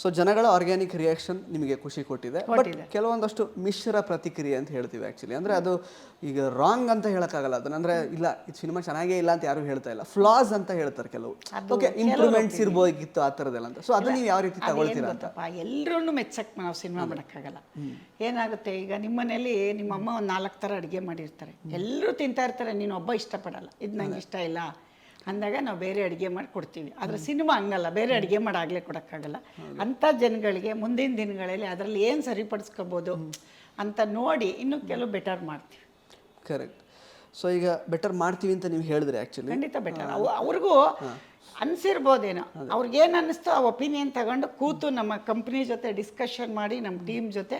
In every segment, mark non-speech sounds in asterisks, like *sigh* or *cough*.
So ಜನಗಳ organic reaction ನಿಮಗೆ ಖುಷಿ ಕೊಟ್ಟಿದೆ. ಬಟ್ ಕೆಲವೊಂದಷ್ಟು ಮಿಶ್ರ ಪ್ರತಿಕ್ರಿಯೆ ಅಂತ ಹೇಳ್ತೀವಿ ಆ್ಯಕ್ಚುಲಿ ಅಂದರೆ ಅದು ಈಗ ರಾಂಗ್ ಅಂತ ಹೇಳೋಕ್ಕಾಗಲ್ಲ. ಅದನ್ನ ಅಂದರೆ ಇಲ್ಲ ಇದು ಸಿನಿಮಾ ಚೆನ್ನಾಗೇ ಇಲ್ಲ ಅಂತ ಯಾರು ಹೇಳ್ತಾ ಇಲ್ಲ. ಫ್ಲಾಸ್ ಅಂತ ಹೇಳ್ತಾರೆ ಕೆಲವು. ಓಕೆ ಇಂಪ್ರೂವ್ಮೆಂಟ್ಸ್ ಇರ್ಬೋದಿತ್ತು ಆ ಥರದ್ದೆಲ್ಲ ಅಂತ. ಸೊ ಅದು ನೀವು ಯಾವ ರೀತಿ ತಗೊಳ್ತೀರಾ ಅಂತ? ಗೊತ್ತಪ್ಪ ಎಲ್ಲರೂ ಮೆಚ್ಚಕ್ ನಾವು ಸಿನಿಮಾ ಮಾಡೋಕ್ಕಾಗಲ್ಲ. ಏನಾಗುತ್ತೆ ಈಗ ನಿಮ್ಮನೇಲಿ ನಿಮ್ಮ ಅಮ್ಮ ಒಂದು ನಾಲ್ಕು ಥರ ಅಡುಗೆ ಮಾಡಿರ್ತಾರೆ. ಎಲ್ಲರೂ ತಿಂತಾ ಇರ್ತಾರೆ ನೀನು ಒಬ್ಬ ಇಷ್ಟಪಡಲ್ಲ. ಇದು ನನಗೆ ಇಷ್ಟ ಇಲ್ಲ. ಅಂದಾಗ ನಾವು ಬೇರೆ ಅಡುಗೆ ಮಾಡಿ ಕೊಡ್ತೀವಿ. ಆದರೆ ಸಿನಿಮಾ ಹಂಗಲ್ಲ ಬೇರೆ ಅಡುಗೆ ಮಾಡಾಗಲೇ ಕೊಡೋಕ್ಕಾಗಲ್ಲ. ಅಂಥ ಜನಗಳಿಗೆ ಮುಂದಿನ ದಿನಗಳಲ್ಲಿ ಅದರಲ್ಲಿ ಏನು ಸರಿಪಡಿಸ್ಕೋಬೋದು ಅಂತ ನೋಡಿ ಇನ್ನೂ ಕೆಲವು ಬೆಟರ್ ಮಾಡ್ತೀವಿ. ಕರೆಕ್ಟ್ ಸೊ ಈಗ ಬೆಟರ್ ಮಾಡ್ತೀವಿ ಅಂತ ನೀವು ಹೇಳಿದ್ರೆ ಆ್ಯಕ್ಚುಲಿ ಖಂಡಿತ ಬೆಟರ್ ಅವ್ರಿಗೂ ಅನ್ಸಿರ್ಬೋದೇನೋ. ಅವ್ರಿಗೇನು ಅನ್ನಿಸ್ತೋ ಆ ಒಪಿನಿಯನ್ ತಗೊಂಡು ಕೂತು ನಮ್ಮ ಕಂಪ್ನಿ ಜೊತೆ ಡಿಸ್ಕಷನ್ ಮಾಡಿ ನಮ್ಮ ಟೀಮ್ ಜೊತೆ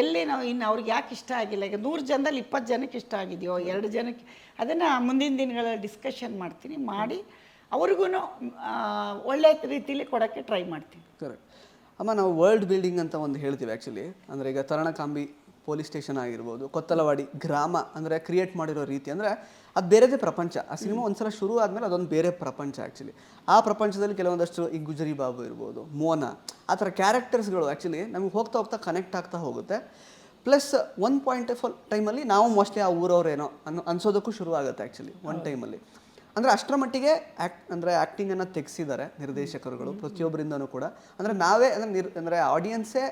ಎಲ್ಲಿ ನಾವು ಇನ್ನು ಅವ್ರಿಗೆ ಯಾಕೆ ಇಷ್ಟ ಆಗಿಲ್ಲ? ಈಗ ನೂರು ಜನದಲ್ಲಿ ಇಪ್ಪತ್ತು ಜನಕ್ಕೆ ಇಷ್ಟ ಆಗಿದೆಯೋ ಎರಡು ಜನಕ್ಕೆ ಅದನ್ನು ಮುಂದಿನ ದಿನಗಳಲ್ಲಿ ಡಿಸ್ಕಷನ್ ಮಾಡ್ತೀನಿ ಮಾಡಿ ಅವ್ರಿಗೂ ಒಳ್ಳೆ ರೀತಿಯಲ್ಲಿ ಕೊಡೋಕ್ಕೆ ಟ್ರೈ ಮಾಡ್ತೀನಿ. ಕರೆಕ್ಟ್. ಅಮ್ಮ ನಾವು ವರ್ಲ್ಡ್ ಬಿಲ್ಡಿಂಗ್ ಅಂತ ಒಂದು ಹೇಳ್ತೀವಿ ಆ್ಯಕ್ಚುಲಿ ಅಂದರೆ ಈಗ ತರಣಕಾಂಬಿ ಪೊಲೀಸ್ ಸ್ಟೇಷನ್ ಆಗಿರ್ಬೋದು ಕೊತ್ತಲವಾಡಿ ಗ್ರಾಮ ಅಂದರೆ ಕ್ರಿಯೇಟ್ ಮಾಡಿರೋ ರೀತಿ ಅಂದರೆ ಅದು ಬೇರೆದೇ ಪ್ರಪಂಚ. ಆ ಸಿನಿಮಾ ಒಂದ್ಸಲ ಶುರು ಆದಮೇಲೆ ಅದೊಂದು ಬೇರೆ ಪ್ರಪಂಚ ಆ್ಯಕ್ಚುಲಿ ಆ ಪ್ರಪಂಚದಲ್ಲಿ ಕೆಲವೊಂದಷ್ಟು ಈ ಗುಜರಿ ಬಾಬು ಇರ್ಬೋದು ಮೋನ ಆ ಥರ ಕ್ಯಾರೆಕ್ಟರ್ಸ್ಗಳು ಆ್ಯಕ್ಚುಲಿ ನಮಗೆ ಹೋಗ್ತಾ ಹೋಗ್ತಾ ಕನೆಕ್ಟ್ ಆಗ್ತಾ ಹೋಗುತ್ತೆ. ಪ್ಲಸ್ ಒನ್ ಪಾಯಿಂಟ್ ಆಫ್ ಟೈಮಲ್ಲಿ ನಾವು ಮೋಸ್ಟ್ಲಿ ಆ ಊರವ್ರೇನೋ ಅನ್ನೋ ಅನ್ಸೋದಕ್ಕೂ ಶುರು ಆಗುತ್ತೆ ಆ್ಯಕ್ಚುಲಿ ಒನ್ ಟೈಮಲ್ಲಿ ಅಂದರೆ ಅಷ್ಟರ ಮಟ್ಟಿಗೆ ಆ್ಯಕ್ಟ್ ಅಂದರೆ ಆ್ಯಕ್ಟಿಂಗನ್ನು ತೆಗೆಸಿದ್ದಾರೆ ನಿರ್ದೇಶಕರುಗಳು ಪ್ರತಿಯೊಬ್ಬರಿಂದನೂ ಕೂಡ. ಅಂದರೆ ನಾವೇ ಅಂದರೆ ನಿರ್ ಅಂದರೆ ಆಡಿಯನ್ಸೇ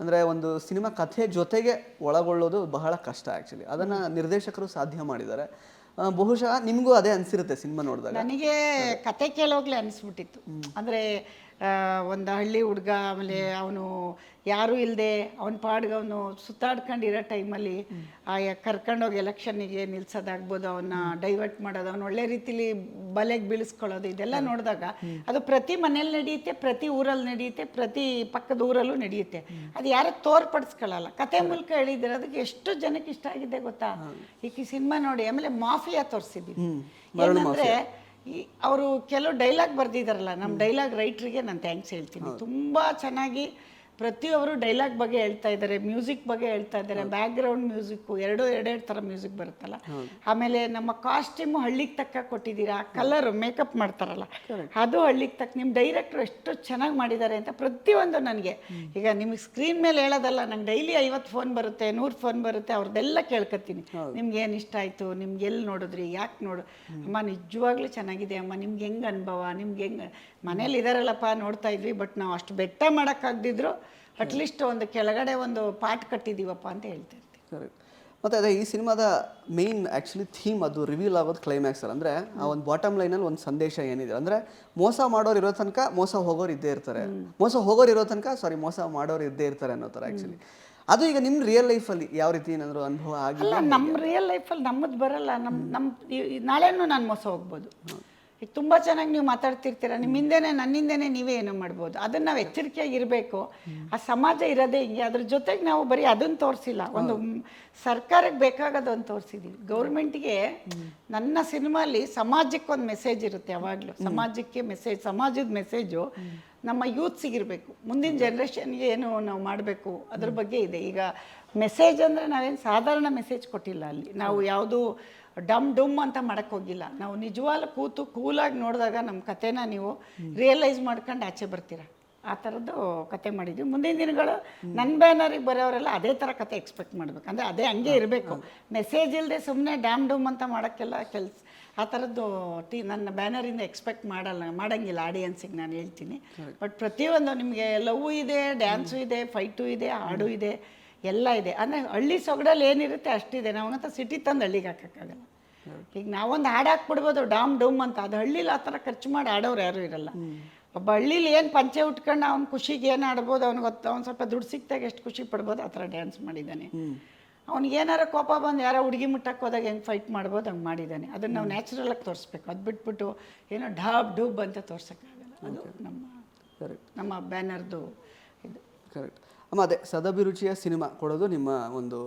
ಅಂದರೆ ಒಂದು ಸಿನಿಮಾ ಕಥೆ ಜೊತೆಗೆ ಒಳಗೊಳ್ಳೋದು ಬಹಳ ಕಷ್ಟ ಆ್ಯಕ್ಚುಲಿ ಅದನ್ನು ನಿರ್ದೇಶಕರು ಸಾಧ್ಯ ಮಾಡಿದ್ದಾರೆ. ಬಹುಶಃ ನಿಮಗೂ ಅದೇ ಅನಿಸಿರುತ್ತೆ ಸಿನಿಮಾ ನೋಡಿದಾಗ. ನನಗೆ ಕತೆ ಕೇಳೋಗ್ಲೇ ಅನಿಸ್ಬಿಟ್ಟಿತ್ತು. ಅಂದರೆ ಒಂದು ಹಳ್ಳಿ ಹುಡುಗ ಆಮೇಲೆ ಅವನು ಯಾರೂ ಇಲ್ಲದೆ ಅವನ ಪಾಡ್ಗೆ ಅವನು ಸುತ್ತಾಡ್ಕೊಂಡಿರೋ ಟೈಮಲ್ಲಿ ಕರ್ಕೊಂಡೋಗಿ ಎಲೆಕ್ಷನ್ನಿಗೆ ನಿಲ್ಸೋದಾಗ್ಬೋದು ಅವನ್ನ ಡೈವರ್ಟ್ ಮಾಡೋದು ಅವ್ನು ಒಳ್ಳೆ ರೀತಿಲಿ ಬಲೆಗೆ ಬೀಳಿಸ್ಕೊಳ್ಳೋದು ಇದೆಲ್ಲ ನೋಡಿದಾಗ ಅದು ಪ್ರತಿ ಮನೇಲಿ ನಡೆಯುತ್ತೆ ಪ್ರತಿ ಊರಲ್ಲಿ ನಡೆಯುತ್ತೆ ಪ್ರತಿ ಪಕ್ಕದ ಊರಲ್ಲೂ ನಡೆಯುತ್ತೆ. ಅದು ಯಾರು ತೋರ್ಪಡಿಸ್ಕೊಳ್ಳಲ್ಲ. ಕತೆ ಮೂಲಕ ಅದಕ್ಕೆ ಎಷ್ಟು ಜನಕ್ಕೆ ಇಷ್ಟ ಆಗಿದೆ ಗೊತ್ತಾ? ಈ ಸಿನಿಮಾ ನೋಡಿ ಆಮೇಲೆ ಮಾಫಿಯಾ ತೋರಿಸಿದ್ವಿ ಏನಂದ್ರೆ ಈ ಅವರು ಕೆಲವು ಡೈಲಾಗ್ ಬರೆದಿದ್ದಾರಲ್ಲ ನಮ್ಮ ಡೈಲಾಗ್ ರೈಟ್ರಿಗೆ ನಾನು ಥ್ಯಾಂಕ್ಸ್ ಹೇಳ್ತೀನಿ. ತುಂಬ ಚೆನ್ನಾಗಿ ಪ್ರತಿಯೊಬ್ಬರು ಡೈಲಾಗ್ ಬಗ್ಗೆ ಹೇಳ್ತಾ ಇದ್ದಾರೆ ಮ್ಯೂಸಿಕ್ ಬಗ್ಗೆ ಹೇಳ್ತಾ ಇದ್ದಾರೆ ಬ್ಯಾಕ್ ಗ್ರೌಂಡ್ ಮ್ಯೂಸಿಕ್ ಎರಡು ಎರಡೆರಡು ಥರ ಮ್ಯೂಸಿಕ್ ಬರುತ್ತಲ್ಲ. ಆಮೇಲೆ ನಮ್ಮ ಕಾಸ್ಟ್ಯೂಮ್ ಹಳ್ಳಿಗೆ ತಕ್ಕ ಕೊಟ್ಟಿದ್ದೀರಾ? ಕಲರ್ ಮೇಕಪ್ ಮಾಡ್ತಾರಲ್ಲ. ಅದು ಹಳ್ಳಿಗೆ ತಕ್ಕ ನಿಮ್ಮ ಡೈರೆಕ್ಟರ್ ಎಷ್ಟು ಚೆನ್ನಾಗಿ ಮಾಡಿದ್ದಾರೆ ಅಂತ ಪ್ರತಿಯೊಂದು ನನಗೆ. ಈಗ ನಿಮಗೆ ಸ್ಕ್ರೀನ್ ಮೇಲೆ ಹೇಳೋದಲ್ಲ ನಂಗೆ ಡೈಲಿ ಐವತ್ತು ಫೋನ್ ಬರುತ್ತೆ ನೂರು ಫೋನ್ ಬರುತ್ತೆ ಅವ್ರದ್ದೆಲ್ಲ ಕೇಳ್ಕೊತೀನಿ ನಿಮ್ಗೆ ಏನು ಇಷ್ಟ ಆಯಿತು? ನಿಮ್ಗೆ ಎಲ್ಲಿ ನೋಡಿದ್ರಿ? ಯಾಕೆ ನೋಡು? ಅಮ್ಮ ನಿಜವಾಗ್ಲೂ ಚೆನ್ನಾಗಿದೆ ಅಮ್ಮ. ನಿಮ್ಗೆ ಹೆಂಗೆ ಅನುಭವ? ನಿಮ್ಗೆ ಹೆಂಗೆ ಮನೇಲಿ ಇದಾರಲ್ಲಪ್ಪ ನೋಡ್ತಾ ಇದ್ವಿ ಬಟ್ ನಾವು ಅಷ್ಟು ಬೆಟ್ಟ ಮಾಡೋಕ್ಕಾಗ್ದಿದ್ರು ಅಟ್ಲೀಸ್ಟ್ ಒಂದು ಕೆಳಗಡೆ ಒಂದು ಪಾಟ್ ಕಟ್ಟಿದ್ದೀವಪ್ಪ ಅಂತ ಹೇಳ್ತಾ ಇರ್ತೀವಿ ಕರೆಕ್ಟ್ ಮತ್ತು ಅದೇ ಈ ಸಿನಿಮಾದ ಮೇನ್ ಆ್ಯಕ್ಚುಲಿ ಥೀಮ್ ಅದು ರಿವೀಲ್ ಆಗೋದು ಕ್ಲೈಮ್ಯಾಕ್ಸಲ್ಲಿ ಅಂದರೆ ಆ ಒಂದು ಬಾಟಮ್ ಲೈನಲ್ಲಿ ಒಂದು ಸಂದೇಶ ಏನಿದೆ ಅಂದರೆ ಮೋಸ ಮಾಡೋರು ಇರೋ ತನಕ ಮೋಸ ಹೋಗೋರು ಇದ್ದೇ ಇರ್ತಾರೆ. ಮೋಸ ಹೋಗೋರು ಇರೋ ತನಕ ಸಾರಿ ಮೋಸ ಮಾಡೋರು ಇದ್ದೇ ಇರ್ತಾರೆ ಅನ್ನೋ ಥರ ಆ್ಯಕ್ಚುಲಿ ಅದು ಈಗ ನಿಮ್ಮ ರಿಯಲ್ ಲೈಫಲ್ಲಿ ಯಾವ ರೀತಿ ಏನಾದರೂ ಅನುಭವ ಆಗಿಲ್ಲ ನಮ್ಮ ರಿಯಲ್ ಲೈಫಲ್ಲಿ ನಮ್ಮದು ಬರಲ್ಲ. ನಮ್ಮ ನಮ್ಮ ನಾಳೆನೂ ನಾನು ಮೋಸ ಹೋಗ್ಬೋದು. ಈಗ ತುಂಬ ಚೆನ್ನಾಗಿ ನೀವು ಮಾತಾಡ್ತಿರ್ತೀರ. ನಿಮ್ಮ ಹಿಂದೆನೇ ನನ್ನ ಹಿಂದೆನೇ ನೀವೇ ಏನೋ ಮಾಡ್ಬೋದು. ಅದನ್ನು ನಾವು ಎಚ್ಚರಿಕೆಯಾಗಿ ಇರಬೇಕು. ಆ ಸಮಾಜ ಇರೋದೇ ಹಿಂಗೆ. ಅದ್ರ ಜೊತೆಗೆ ನಾವು ಬರೀ ಅದನ್ನು ತೋರಿಸಿಲ್ಲ. ಒಂದು ಸರ್ಕಾರಕ್ಕೆ ಬೇಕಾಗೋದೊಂದು ತೋರಿಸಿದ್ದೀವಿ ಗೌರ್ಮೆಂಟ್ಗೆ ನನ್ನ ಸಿನಿಮಾಲಿ ಸಮಾಜಕ್ಕೊಂದು ಮೆಸೇಜ್ ಇರುತ್ತೆ ಯಾವಾಗಲೂ. ಸಮಾಜಕ್ಕೆ ಮೆಸೇಜ್ ಸಮಾಜದ ಮೆಸೇಜು ನಮ್ಮ ಯೂತ್ಸಿಗಿರಬೇಕು ಮುಂದಿನ ಜನ್ರೇಷನ್ಗೆ ಏನು ನಾವು ಮಾಡಬೇಕು ಅದ್ರ ಬಗ್ಗೆ ಇದೆ. ಈಗ ಮೆಸೇಜ್ ಅಂದರೆ ನಾವೇನು ಸಾಧಾರಣ ಮೆಸೇಜ್ ಕೊಟ್ಟಿಲ್ಲ ಅಲ್ಲಿ. ನಾವು ಯಾವುದು ಡಮ್ ಡುಮ್ ಅಂತ ಮಾಡಕ್ಕೆ ಹೋಗಿಲ್ಲ. ನಾವು ನಿಜವಾಗ್ಲೂ ಕೂತು ಕೂಲಾಗಿ ನೋಡಿದಾಗ ನಮ್ಮ ಕತೆನ ನೀವು ರಿಯಲೈಸ್ ಮಾಡ್ಕೊಂಡು ಆಚೆ ಬರ್ತೀರ. ಆ ಥರದ್ದು ಕತೆ ಮಾಡಿದ್ವಿ. ಮುಂದಿನ ದಿನಗಳು ನನ್ನ ಬ್ಯಾನರಿಗೆ ಬರೋರೆಲ್ಲ ಅದೇ ಥರ ಕತೆ ಎಕ್ಸ್ಪೆಕ್ಟ್ ಮಾಡ್ಬೇಕು. ಅಂದರೆ ಅದೇ ಹಂಗೆ ಇರಬೇಕು. ಮೆಸೇಜ್ ಇಲ್ಲದೆ ಸುಮ್ಮನೆ ಡ್ಯಾಮ್ ಡೂಮ್ ಅಂತ ಮಾಡೋಕ್ಕೆಲ್ಲ ಕೆಲಸ ಆ ಥರದ್ದು ಟಿ ನನ್ನ ಬ್ಯಾನರಿಂದ ಎಕ್ಸ್ಪೆಕ್ಟ್ ಮಾಡಲ್ಲ ಮಾಡೋಂಗಿಲ್ಲ ಆಡಿಯನ್ಸಿಗೆ ನಾನು ಹೇಳ್ತೀನಿ. ಬಟ್ ಪ್ರತಿಯೊಂದು ನಿಮಗೆ ಲವ್ ಇದೆ ಡ್ಯಾನ್ಸು ಇದೆ ಫೈಟು ಇದೆ ಹಾಡು ಇದೆ. ಎಲ್ಲ ಇದೆ. ಅಂದರೆ ಹಳ್ಳಿ ಸೊಗಡಲ್ಲಿ ಏನಿರುತ್ತೆ ಅಷ್ಟಿದೆ. ನಾವಂತ ಸಿಟಿ ತಂದು ಹಳ್ಳಿಗೆ ಹಾಕೋಕ್ಕಾಗಲ್ಲ. ಈಗ ನಾವೊಂದು ಹಾಡು ಹಾಕ್ಬಿಡ್ಬೋದು ಡಾಮ್ ಡೂಮ್ ಅಂತ. ಅದು ಹಳ್ಳಿಲಿ ಆ ಥರ ಖರ್ಚು ಮಾಡಿ ಆಡೋರು ಯಾರೂ ಇರಲ್ಲ. ಒಬ್ಬ ಹಳ್ಳಿಲಿ ಏನು ಪಂಚೆ ಉಟ್ಕೊಂಡು ಅವ್ನ ಖುಷಿಗೆ ಏನು ಆಡ್ಬೋದು ಅವ್ನಿಗೆ ಗೊತ್ತು. ಅವ್ನು ಸ್ವಲ್ಪ ದುಡ್ಡು ಸಿಕ್ತಾಗ ಎಷ್ಟು ಖುಷಿ ಪಡ್ಬೋದು ಆ ಥರ ಡ್ಯಾನ್ಸ್ ಮಾಡಿದ್ದಾನೆ. ಅವ್ನಿಗೆ ಏನಾರು ಕೋಪ ಬಂದು ಯಾರೋ ಹುಡುಗಿ ಮುಟ್ಟಕ್ಕೆ ಹೋದಾಗ ಹೆಂಗೆ ಫೈಟ್ ಮಾಡ್ಬೋದು ಹಂಗೆ ಮಾಡಿದ್ದಾನೆ. ಅದನ್ನು ನಾವು ನ್ಯಾಚುರಲಾಗಿ ತೋರಿಸ್ಬೇಕು. ಅದು ಬಿಟ್ಬಿಟ್ಟು ಏನೋ ಢಾಬ್ ಡೂಬ್ ಅಂತ ತೋರ್ಸೋಕ್ಕಾಗಲ್ಲ. ಅದು ನಮ್ಮ ಕರೆಕ್ಟ್ ನಮ್ಮ ಬ್ಯಾನರ್ದು ಇದು. ಕರೆಕ್ಟ್ ಅಮ್ಮ ಅದೇ ಸದಭಿರುಚಿಯ ಸಿನಿಮಾ ಕೊಡೋದು ನಿಮ್ಮ ಒಂದು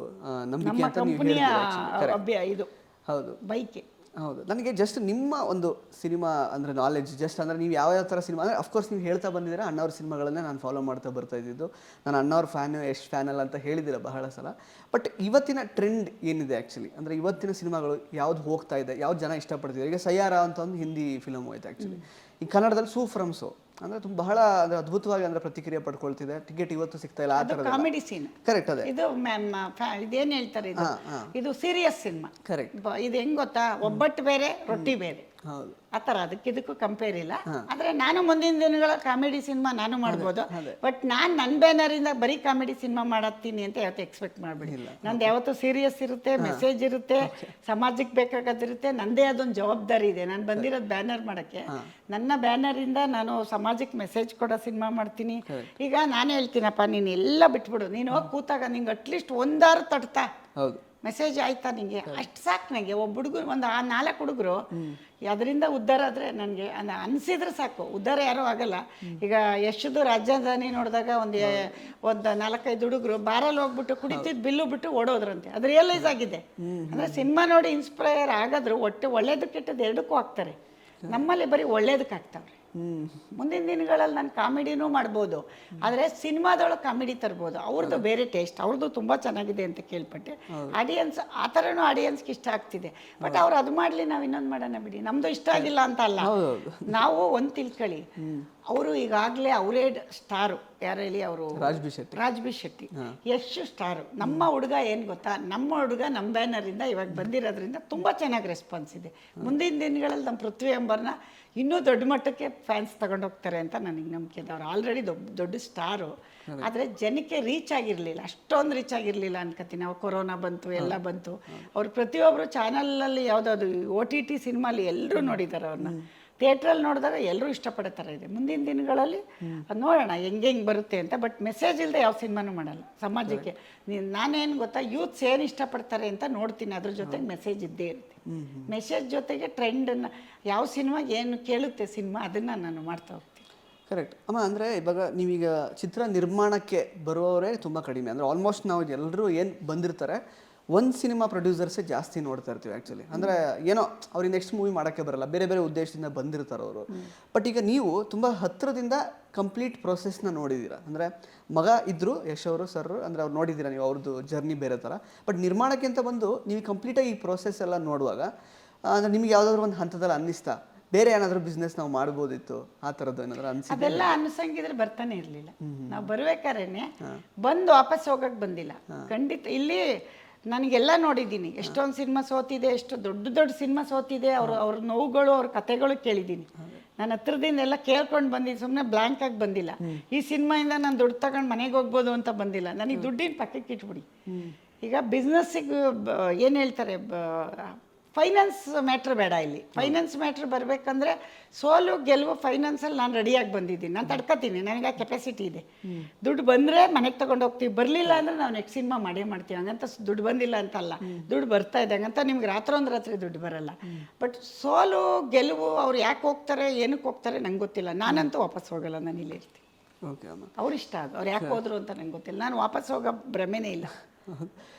ನಂಬಿಕೆ ಅಂತ ನೀವು ಹೇಳ್ತೀರಾ ಇದು. ಹೌದು. ಬೈಕೆ. ಹೌದು. ನನಗೆ ಜಸ್ಟ್ ನಿಮ್ಮ ಒಂದು ಸಿನಿಮಾ ಅಂದರೆ ನಾಲೆಜ್ ಜಸ್ಟ್ ಅಂದರೆ ನೀವು ಯಾವ ಯಾವ ಥರ ಸಿನಿಮಾ ಅಂದರೆ ಅಫ್ಕೋರ್ಸ್ ನೀವು ಹೇಳ್ತಾ ಬಂದಿದ್ದೀರಾ ಅಣ್ಣವ್ರ ಸಿನಿಮಾಗಳನ್ನೇ ನಾನು ಫಾಲೋ ಮಾಡ್ತಾ ಬರ್ತಾ ಇದ್ದಿದ್ದು. ನಾನು ಅಣ್ಣವ್ರ ಫ್ಯಾನು ಎಷ್ಟು ಫ್ಯಾನಲ್ಲ ಅಂತ ಹೇಳಿದಿರ ಬಹಳ ಸಲ. ಬಟ್ ಇವತ್ತಿನ ಟ್ರೆಂಡ್ ಏನಿದೆ ಆ್ಯಕ್ಚುಲಿ ಅಂದರೆ ಇವತ್ತಿನ ಸಿನಿಮಾಗಳು ಯಾವ್ದು ಹೋಗ್ತಾ ಇದೆ ಯಾವ್ದು ಜನ ಇಷ್ಟಪಡ್ತಿದ್ದಾರೆ? ಈಗ ಸಯ್ಯಾರ ಅಂತ ಒಂದು ಹಿಂದಿ ಫಿಲಮ್ ಹೋಯ್ತು ಆ್ಯಕ್ಚುಲಿ ಈ ಕನ್ನಡದಲ್ಲಿ ಸೂ ಫ್ರಮ್ ಸೋ ಅಂದ್ರೆ ತುಂಬಾ ಬಹಳ ಅಂದ್ರೆ ಅದ್ಭುತವಾಗಿ ಅಂದ್ರೆ ಪ್ರತಿಕ್ರಿಯೆ ಪಡ್ಕೊಳ್ತಿದೆ. ಟಿಕೆಟ್ ಇವತ್ತು ಸಿಗ್ತಾ ಇಲ್ಲ ಆ ಅದು ಕಾಮಿಡಿ ಸೀನ್ ಕರೆಕ್ಟ್ ಅದೇ. ಇದು ಮ್ಯಾಮ್ ಇದೇನ್ ಹೇಳ್ತಾರೆ ಇದು. ಇದು ಸೀರಿಯಸ್ ಸಿನಿಮಾ ಕರೆಕ್ಟ್ ಇದು ಹೆಂಗ್ ಗೊತ್ತಾ? ಒಬ್ಬಟ್ಟು ಬೇರೆ ರೊಟ್ಟಿ ಬೇರೆ. ಹೌದು. ಆ ಥರ ಅದಕ್ಕಿದಕ್ಕೂ ಕಂಪೇರ್ ಇಲ್ಲ. ಆದ್ರೆ ನಾನು ಮುಂದಿನ ದಿನಗಳ ಕಾಮಿಡಿ ಸಿನಿಮಾ ನಾನು ಮಾಡ್ಬೋದು. ಬಟ್ ನಾನು ನನ್ನ ಬ್ಯಾನರಿಂದ ಬರೀ ಕಾಮಿಡಿ ಸಿನಿಮಾ ಮಾಡತ್ತೀನಿ ಅಂತ ಯಾವತ್ತೂ ಎಕ್ಸ್ಪೆಕ್ಟ್ ಮಾಡ್ಬಿಡಿ. ನಂದು ಯಾವತ್ತೂ ಸೀರಿಯಸ್ ಇರುತ್ತೆ ಮೆಸೇಜ್ ಇರುತ್ತೆ ಸಮಾಜಕ್ಕೆ ಬೇಕಾಗದಿರುತ್ತೆ ನಂದೇ ಅದೊಂದು ಜವಾಬ್ದಾರಿ ಇದೆ. ನಾನು ಬಂದಿರೋದು ಬ್ಯಾನರ್ ಮಾಡಕ್ಕೆ. ನನ್ನ ಬ್ಯಾನರಿಂದ ನಾನು ಸಮಾಜಕ್ಕೆ ಮೆಸೇಜ್ ಕೊಡೋ ಸಿನಿಮಾ ಮಾಡ್ತೀನಿ. ಈಗ ನಾನು ಹೇಳ್ತೀನಪ್ಪ ನೀನು ಎಲ್ಲ ಬಿಟ್ಬಿಡು. ನೀನು ಹೋಗಿ ಕೂತಾಗ ನಿಂಗೆ ಅಟ್ಲೀಸ್ಟ್ ಒಂದಾರು ತಡ್ತಾ ಹೌದು. ಮೆಸೇಜ್ ಆಯ್ತಾ ನಿಂಗೆ? ಅಷ್ಟು ಸಾಕು ನನಗೆ ಒಬ್ಬ ಹುಡುಗರು ಒಂದು ಆ ನಾಲ್ಕು ಹುಡುಗರು ಅದರಿಂದ ಉದ್ಧಾರ ಆದರೆ ನನಗೆ ಅನಿಸಿದ್ರೆ ಸಾಕು. ಉದ್ಧಾರ ಯಾರೂ ಆಗಲ್ಲ. ಈಗ ಎಷ್ಟು ರಾಜಧಾನಿ ನೋಡಿದಾಗ ಒಂದು ಒಂದು ನಾಲ್ಕೈದು ಹುಡುಗರು ಬಾರಲ್ಲಿ ಹೋಗ್ಬಿಟ್ಟು ಕುಡಿತಿದ್ದು ಬಿಲ್ಲು ಬಿಟ್ಟು ಓಡೋದ್ರಂತೆ. ಅದು ರಿಯಲೈಸ್ ಆಗಿದೆ. ಅಂದರೆ ಸಿನಿಮಾ ನೋಡಿ ಇನ್ಸ್ಪೈರ್ ಆಗಾದ್ರು ಒಟ್ಟು ಒಳ್ಳೇದು ಕೆಟ್ಟದ್ದು ಎರಡಕ್ಕೂ ಆಗ್ತಾರೆ. ನಮ್ಮಲ್ಲಿ ಬರೀ ಒಳ್ಳೇದಕ್ಕೆ ಹ್ಮ್ ಮುಂದಿನ ದಿನಗಳಲ್ಲಿ ನಾನು ಕಾಮಿಡಿನೂ ಮಾಡ್ಬೋದು. ಆದರೆ ಸಿನಿಮಾದೊಳಗೆ ಕಾಮಿಡಿ ತರ್ಬೋದು. ಅವ್ರದ್ದು ಬೇರೆ ಟೇಸ್ಟ್ ಅವ್ರದ್ದು ತುಂಬ ಚೆನ್ನಾಗಿದೆ ಅಂತ ಕೇಳ್ಪಟ್ಟೆ. ಆಡಿಯನ್ಸ್ ಆ ಥರನೂ ಆಡಿಯನ್ಸ್ಗೆ ಇಷ್ಟ ಆಗ್ತಿದೆ. ಬಟ್ ಅವ್ರು ಅದು ಮಾಡಲಿ ನಾವು ಇನ್ನೊಂದು ಮಾಡೋಣ ಬಿಡಿ. ನಮ್ಮದು ಇಷ್ಟ ಆಗಿಲ್ಲ ಅಂತ ಅಲ್ಲ. *laughs* ನಾವು ಒಂದು ತಿಳ್ಕೊಳ್ಳಿ ಅವರು ಈಗಾಗಲೇ ಅವರೇ ಸ್ಟಾರು. ಯಾರು ಹೇಳಿ ಅವರು? ರಾಜ್ಬಿ ಶೆಟ್ಟಿ. ರಾಜ್ಬಿ ಶೆಟ್ಟಿ. ಎಷ್ಟು ಸ್ಟಾರು. ನಮ್ಮ ಹುಡುಗ ಏನು ಗೊತ್ತಾ? ನಮ್ಮ ಹುಡುಗ ನಮ್ಮ ಬ್ಯಾನರಿಂದ ಇವಾಗ ಬಂದಿರೋದ್ರಿಂದ ತುಂಬ ಚೆನ್ನಾಗಿ ರೆಸ್ಪಾನ್ಸ್ ಇದೆ. ಮುಂದಿನ ದಿನಗಳಲ್ಲಿ ನಮ್ಮ ಪೃಥ್ವಿ ಎಂಬರ್ನ ಇನ್ನೂ ದೊಡ್ಡ ಮಟ್ಟಕ್ಕೆ ಫ್ಯಾನ್ಸ್ ತಗೊಂಡೋಗ್ತಾರೆ ಅಂತ ನನಗೆ ನಂಬಿಕೆ ಇದೆ. ಅವ್ರು ಆಲ್ರೆಡಿ ದೊಡ್ಡ ದೊಡ್ಡ ಸ್ಟಾರು ಆದರೆ ಜನಕ್ಕೆ ರೀಚ್ ಆಗಿರಲಿಲ್ಲ. ಅಷ್ಟೊಂದು ರೀಚ್ ಆಗಿರಲಿಲ್ಲ ಅನ್ಕೋತೀನಿ ನಾವು. ಕೊರೋನಾ ಬಂತು ಎಲ್ಲ ಬಂತು. ಅವ್ರು ಪ್ರತಿಯೊಬ್ಬರು ಚಾನಲಲ್ಲಿ ಯಾವುದಾದ್ರು ಓ ಟಿ ಟಿ ಸಿನಿಮಾಲಿ ಎಲ್ಲರೂ ನೋಡಿದ್ದಾರೆ ಅವ್ರನ್ನ ಥಿಯೇಟ್ರಲ್ಲಿ ನೋಡಿದಾಗ ಎಲ್ಲರೂ ಇಷ್ಟಪಡೋ ಥರ ಇದೆ. ಮುಂದಿನ ದಿನಗಳಲ್ಲಿ ಅದ್ ನೋಡೋಣ ಹೆಂಗೆ ಹೆಂಗೆ ಬರುತ್ತೆ ಅಂತ. ಬಟ್ ಮೆಸೇಜ್ ಇಲ್ಲದೆ ಯಾವ ಸಿನಿಮಾನು ಮಾಡಲ್ಲ ಸಮಾಜಕ್ಕೆ. ನೀನ್- ನಾನೇನು ಗೊತ್ತಾ ಯೂತ್ಸ್ ಏನು ಇಷ್ಟಪಡ್ತಾರೆ ಅಂತ ನೋಡ್ತೀನಿ. ಅದ್ರ ಜೊತೆಗೆ ಮೆಸೇಜ್ ಇದ್ದೇ ಇರುತ್ತೆ. ಮೆಸೇಜ್ ಜೊತೆಗೆ ಟ್ರೆಂಡನ್ನು ಯಾವ ಸಿನಿಮಾ ಏನು ಕೇಳುತ್ತೆ ಸಿನಿಮಾ ಅದನ್ನು ನಾನು ಮಾಡ್ತಾ ಹೋಗ್ತೀನಿ. ಕರೆಕ್ಟ್ ಅಮ್ಮ ಅಂದರೆ ಇವಾಗ ನೀವೀಗ ಚಿತ್ರ ನಿರ್ಮಾಣಕ್ಕೆ ಬರುವವರೇ ತುಂಬ ಕಡಿಮೆ. ಅಂದರೆ ಆಲ್ಮೋಸ್ಟ್ ನಾವು ಎಲ್ಲರೂ ಏನು ಬಂದಿರ್ತಾರೆ ಒಂದು ಸಿನಿಮಾ ಪ್ರೊಡ್ಯೂಸರ್ಸೇ ಜಾಸ್ತಿ ನೋಡ್ತಾ ಇರ್ತೀವಿ ಆ್ಯಕ್ಚುಲಿ ಅಂದರೆ ಏನೋ ಅವ್ರಿಗೆ ನೆಕ್ಸ್ಟ್ ಮೂವಿ ಮಾಡೋಕ್ಕೆ ಬರಲ್ಲ ಬೇರೆ ಬೇರೆ ಉದ್ದೇಶದಿಂದ ಬಂದಿರ್ತಾರೆ ಅವರು. ಬಟ್ ಈಗ ನೀವು ತುಂಬ ಹತ್ತಿರದಿಂದ ಕಂಪ್ಲೀಟ್ ಪ್ರೊಸೆಸ್ನ ನೋಡಿದ್ದೀರಾ ಅಂದರೆ ಮಗ ಇದ್ದರು ಯಶ್ ಅವರು ಸರ್ ಅಂದರೆ ಅವ್ರು ನೋಡಿದ್ದೀರಾ ನೀವು ಅವ್ರದ್ದು ಜರ್ನಿ ಬೇರೆ ಥರ ಬಟ್ ನಿರ್ಮಾಣಕ್ಕೆ ಅಂತ ಬಂದು ನೀವು ಕಂಪ್ಲೀಟಾಗಿ ಈ ಪ್ರೊಸೆಸ್ ಎಲ್ಲ ನೋಡುವಾಗ ಅಂದರೆ ನಿಮ್ಗೆ ಯಾವುದಾದ್ರು ಒಂದು ಹಂತದಲ್ಲಿ ಅನ್ನಿಸ್ತಾ? ಬೇರೆ ಏನಾದರೂ ಬಿಸ್ನೆಸ್ ನಾವು ಮಾಡ್ಬೋದಿತ್ತು ಆ ಥರದ್ದು ಏನಾದರೂ ಅನ್ಸಿ ಅದೆಲ್ಲ ಅನ್ಸಂಗಿದ್ರೆ ಬರ್ತಾನೆ ಇರಲಿಲ್ಲ. ನಾವು ಬರ್ಬೇಕಾರೇನೆ ಬಂದು ವಾಪಸ್ ಹೋಗಕ್ಕೆ ಬಂದಿಲ್ಲ. ಖಂಡಿತ ಇಲ್ಲಿ ನನಗೆಲ್ಲ ನೋಡಿದ್ದೀನಿ. ಎಷ್ಟೊಂದು ಸಿನಿಮಾ ಸೋತಿದೆ ಎಷ್ಟು ದೊಡ್ಡ ದೊಡ್ಡ ಸಿನಿಮಾ ಸೋತಿದೆ ಅವ್ರ ಅವ್ರ ನೋವುಗಳು ಅವ್ರ ಕತೆಗಳು ಕೇಳಿದ್ದೀನಿ. ನನ್ನ ಹತ್ರದಿಂದ ಎಲ್ಲ ಕೇಳ್ಕೊಂಡು ಬಂದಿದ್ದು ಸುಮ್ಮನೆ ಬ್ಲ್ಯಾಂಕ್ ಆಗಿ ಬಂದಿಲ್ಲ. ಈ ಸಿನಿಮಾಯಿಂದ ನಾನು ದುಡ್ಡು ತಗೊಂಡು ಮನೆಗೆ ಹೋಗ್ಬೋದು ಅಂತ ಬಂದಿಲ್ಲ. ನನಗೆ ದುಡ್ಡಿನ ಪಕ್ಕಕ್ಕೆ ಇಟ್ಬಿಡಿ. ಈಗ ಬಿಸ್ನೆಸ್ಸಿಗೆ ಏನು ಹೇಳ್ತಾರೆ ಫೈನಾನ್ಸ್ ಮ್ಯಾಟ್ರ್ ಬೇಡ ಇಲ್ಲಿ. ಫೈನಾನ್ಸ್ ಮ್ಯಾಟ್ರ್ ಬರಬೇಕಂದ್ರೆ ಸೋಲು ಗೆಲುವು ಫೈನಾನ್ಸಲ್ಲಿ ನಾನು ರೆಡಿಯಾಗಿ ಬಂದಿದ್ದೀನಿ. ನಾನು ತಡ್ಕೊತೀನಿ. ನನಗೆ ಆ ಕೆಪಾಸಿಟಿ ಇದೆ. ದುಡ್ಡು ಬಂದರೆ ಮನೆಗೆ ತಗೊಂಡು ಹೋಗ್ತೀವಿ. ಬರಲಿಲ್ಲ ಅಂದರೆ ನಾವು ನೆಕ್ಸ್ಟ್ ಸಿನಿಮಾ ಮಾಡೇ ಮಾಡ್ತೀವಿ. ಹಂಗಂತ ದುಡ್ಡು ಬಂದಿಲ್ಲ ಅಂತಲ್ಲ. ದುಡ್ಡು ಬರ್ತಾ ಇದೆ. ಹಂಗಂತ ನಿಮ್ಗೆ ರಾತ್ರೋಂದು ರಾತ್ರಿ ದುಡ್ಡು ಬರಲ್ಲ. ಬಟ್ ಸೋಲು ಗೆಲುವು ಅವ್ರು ಯಾಕೆ ಹೋಗ್ತಾರೆ ಏನಕ್ಕೆ ಹೋಗ್ತಾರೆ ನಂಗೆ ಗೊತ್ತಿಲ್ಲ. ನಾನಂತೂ ವಾಪಸ್ ಹೋಗಲ್ಲ. ನಾನು ಇಲ್ಲಿ ಇರ್ತೀನಿ. ಓಕೆ ಅವ್ರು ಇಷ್ಟ ಅದು ಅವ್ರು ಯಾಕೆ ಹೋದ್ರು ಅಂತ ನಂಗೆ ಗೊತ್ತಿಲ್ಲ. ನಾನು ವಾಪಸ್ ಹೋಗೋ ಭ್ರಮೆನೇ ಇಲ್ಲ. *laughs*